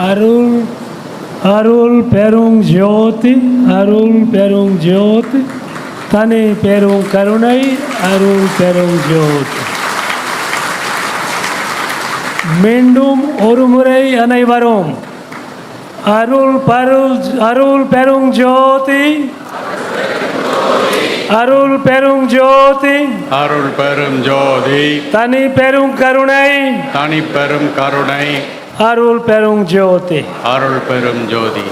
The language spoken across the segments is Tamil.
அருள் அருள் பெரும் ஜோதி அருள் பெரும் ஜோதி தனி பெரும் கருணை அருள் பெரும் ஜோதி மீண்டும் ஒரு முறை அனைவரும் அருள் பருள் அருள் பெரும் ஜோதி அருள் பெரும் ஜோதி அருள் பெரும் ஜோதி தனி பெரும் கருணை தனி பெரும் கருணை அருள் பெரும் ஜோதி அருள் பெரும் ஜோதி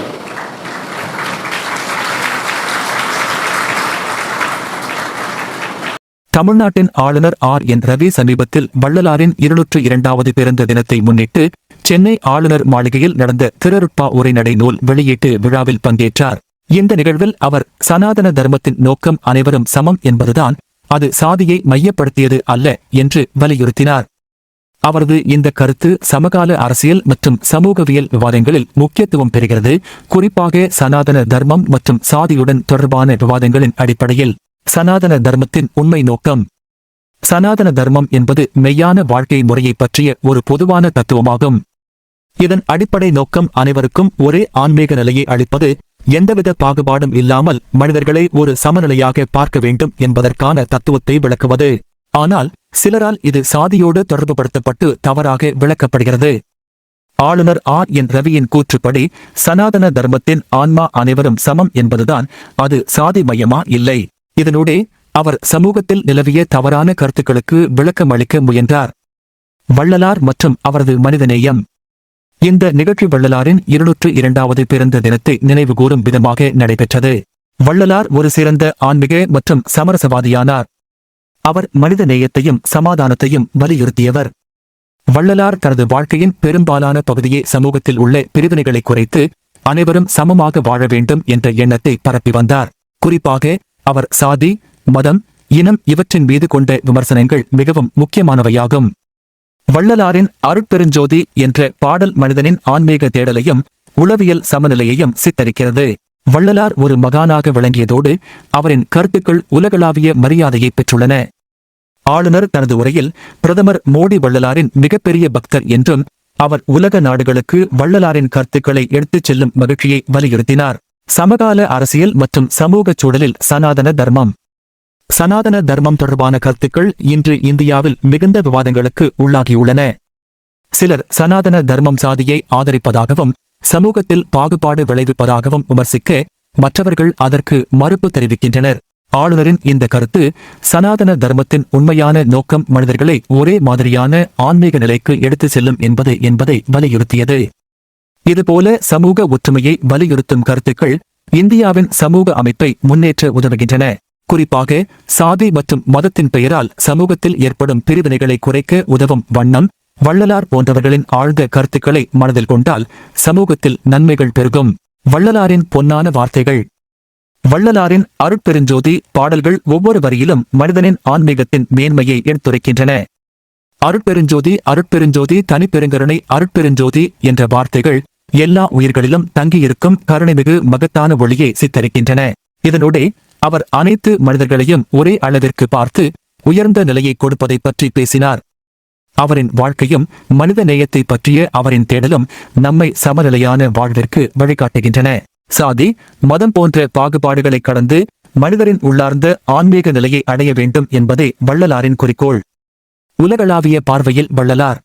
தமிழ்நாட்டின் ஆளுநர் ஆர் என் ரவி சமீபத்தில் வள்ளலாரின் இருநூற்று இரண்டாவது பிறந்த தினத்தை முன்னிட்டு சென்னை ஆளுநர் மாளிகையில் நடந்த திருருட்பா உரைநடை நூல் வெளியீட்டு விழாவில் பங்கேற்றார். இந்த நிகழ்வில் அவர் சனாதன தர்மத்தின் நோக்கம் அனைவரும் சமம் என்பதுதான் அது சாதியை மையப்படுத்தியது அல்ல என்று வலியுறுத்தினார். அவரது இந்த கருத்து சமகால அரசியல் மற்றும் சமூகவியல் விவாதங்களில் முக்கியத்துவம் பெறுகிறது. குறிப்பாக சனாதன தர்மம் மற்றும் சாதியுடன் தொடர்பான விவாதங்களின் அடிப்படையில் சனாதன தர்மத்தின் உண்மை நோக்கம். சனாதன தர்மம் என்பது மெய்யான வாழ்க்கை முறையை பற்றிய ஒரு பொதுவான தத்துவமாகும். இதன் அடிப்படை நோக்கம் அனைவருக்கும் ஒரே ஆன்மீக நிலையை அளிப்பது எந்தவித பாகுபாடும் இல்லாமல் மனிதர்களை ஒரு சமநிலையாக பார்க்க வேண்டும் என்பதற்கான தத்துவத்தை விளக்குவது. ஆனால் சிலரால் இது சாதியோடு தொடர்புபடுத்தப்பட்டு தவறாக விளக்கப்படுகிறது. ஆளுநர் ஆர் என் ரவியின் கூற்றுப்படி சனாதன தர்மத்தின் ஆன்மா அனைவரும் சமம் என்பதுதான் அது சாதி மையமா இல்லை. இதனூடே அவர் சமூகத்தில் நிலவிய தவறான கருத்துக்களுக்கு விளக்கம் அளிக்க முயன்றார். வள்ளலார் மற்றும் அவரது மனிதநேயம். இந்த நிகழ்ச்சி வள்ளலாரின் இருநூற்று இரண்டாவது பிறந்த தினத்தை நினைவுகூரும் விதமாக நடைபெற்றது. வள்ளலார் ஒரு சிறந்த ஆன்மீக மற்றும் சமரசவாதியானார். அவர் மனித நேயத்தையும் சமாதானத்தையும் வலியுறுத்தியவர். வள்ளலார் தனது வாழ்க்கையின் பெரும்பாலான பகுதியை சமூகத்தில் உள்ள பிரிவினைகளை குறைத்து அனைவரும் சமமாக வாழ வேண்டும் என்ற எண்ணத்தை பரப்பி வந்தார். குறிப்பாக அவர் சாதி மதம் இனம் இவற்றின் மீது கொண்ட விமர்சனங்கள் மிகவும் முக்கியமானவையாகும். வள்ளலாரின் அருட்பெருஞ்சோதி என்ற பாடல் மனிதனின் ஆன்மீக தேடலையும் உளவியல் சமநிலையையும் சித்தரிக்கிறது. வள்ளலார் ஒரு மகானாக விளங்கியதோடு அவரின் கருத்துக்கள் உலகளாவிய மரியாதையை பெற்றுள்ளன. ஆளுநர் தனது உரையில் பிரதமர் மோடி வள்ளலாரின் மிகப்பெரிய பக்தர் என்றும் அவர் உலக நாடுகளுக்கு வள்ளலாரின் கருத்துக்களை எடுத்துச் செல்லும் மகிழ்ச்சியை வலியுறுத்தினார். சமகால அரசியல் மற்றும் சமூக சூழலில் சனாதன தர்மம். சனாதன தர்மம் தொடர்பான கருத்துக்கள் இன்று இந்தியாவில் மிகுந்த விவாதங்களுக்கு உள்ளாகியுள்ளன. சிலர் சனாதன தர்மம் சாதியை ஆதரிப்பதாகவும் சமூகத்தில் பாகுபாடு விளைவிப்பதாகவும் விமர்சிக்க மற்றவர்கள் அதற்கு மறுப்பு தெரிவிக்கின்றனர். ஆளுநரின் இந்த கருத்து சனாதன தர்மத்தின் உண்மையான நோக்கம் மனிதர்களை ஒரே மாதிரியான ஆன்மீக நிலைக்கு எடுத்து செல்லும் என்பது என்பதை வலியுறுத்தியது. இதுபோல சமூக ஒற்றுமையை வலியுறுத்தும் கருத்துக்கள் இந்தியாவின் சமூக அமைப்பை முன்னேற்ற உதவுகின்றன. குறிப்பாக சாதி மற்றும் மதத்தின் பெயரால் சமூகத்தில் ஏற்படும் பிரிவினைகளை குறைக்க உதவும் வண்ணம் வள்ளலார் போன்றவர்களின் ஆழ்ந்த கருத்துக்களை மனதில் கொண்டால் சமூகத்தில் நன்மைகள் பெருகும். வள்ளலாரின் பொன்னான வார்த்தைகள் வள்ளலாரின் அருட்பெருஞ்சோதி பாடல்கள் ஒவ்வொரு வரியிலும் மனிதனின் ஆன்மீகத்தின் மேன்மையை எடுத்துரைக்கின்றன. அருட்பெருஞ்சோதி அருட்பெருஞ்சோதி தனிப்பெருங்கருணை அருட்பெருஞ்சோதி என்ற வார்த்தைகள் எல்லா உயிர்களிலும் தங்கியிருக்கும் கருணைமிகு மகத்தான ஒளியை சித்தரிக்கின்றன. இதனோடே அவர் அனைத்து மனிதர்களையும் ஒரே அளவிற்கு பார்த்து உயர்ந்த நிலையை கொடுப்பதை பற்றி பேசினார். அவரின் வாழ்க்கையும் மனித நேயத்தை பற்றிய அவரின் தேடலும் நம்மை சமநிலையான வாழ்விற்கு வழிகாட்டுகின்றன. சாதி மதம் போன்ற பாகுபாடுகளை கடந்து மனிதரின் உள்ளார்ந்த ஆன்மீக நிலையை அடைய வேண்டும் என்பதே வள்ளலாரின் குறிக்கோள். உலகளாவிய பார்வையில் வள்ளலார்.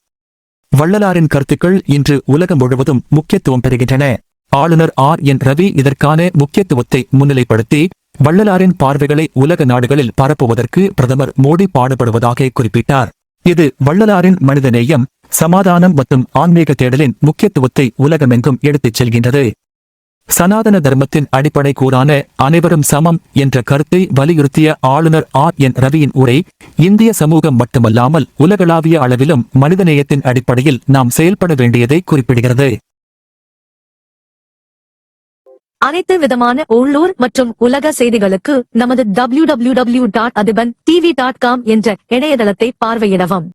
வள்ளலாரின் கருத்துக்கள் இன்று உலகம் முழுவதும் முக்கியத்துவம் பெறுகின்றன. ஆளுநர் ஆர். என். ரவி இதற்கான முக்கியத்துவத்தை முன்னிலைப்படுத்தி வள்ளலாரின் பார்வைகளை உலக நாடுகளில் பரப்புவதற்கு பிரதமர் மோடி பாடுபடுவதாக குறிப்பிட்டார். இது வள்ளலாரின் மனிதநேயம் சமாதானம் மற்றும் ஆன்மீக தேடலின் முக்கியத்துவத்தை உலகமெங்கும் எடுத்துச் செல்கின்றது. சனாதன தர்மத்தின் அடிப்படை கூறான அனைவரும் சமம் என்ற கருத்தை வலியுறுத்திய ஆளுநர் ஆர் என் ரவியின் உரை இந்திய சமூகம் மட்டுமல்லாமல் உலகளாவிய அளவிலும் மனிதநேயத்தின் அடிப்படையில் நாம் செயல்பட வேண்டியதை குறிப்பிடுகிறது. அனைத்து விதமான உள்ளூர் மற்றும் உலக செய்திகளுக்கு நமது www.adiban tv.com என்ற இணையதளத்தை பார்வையிடவும்.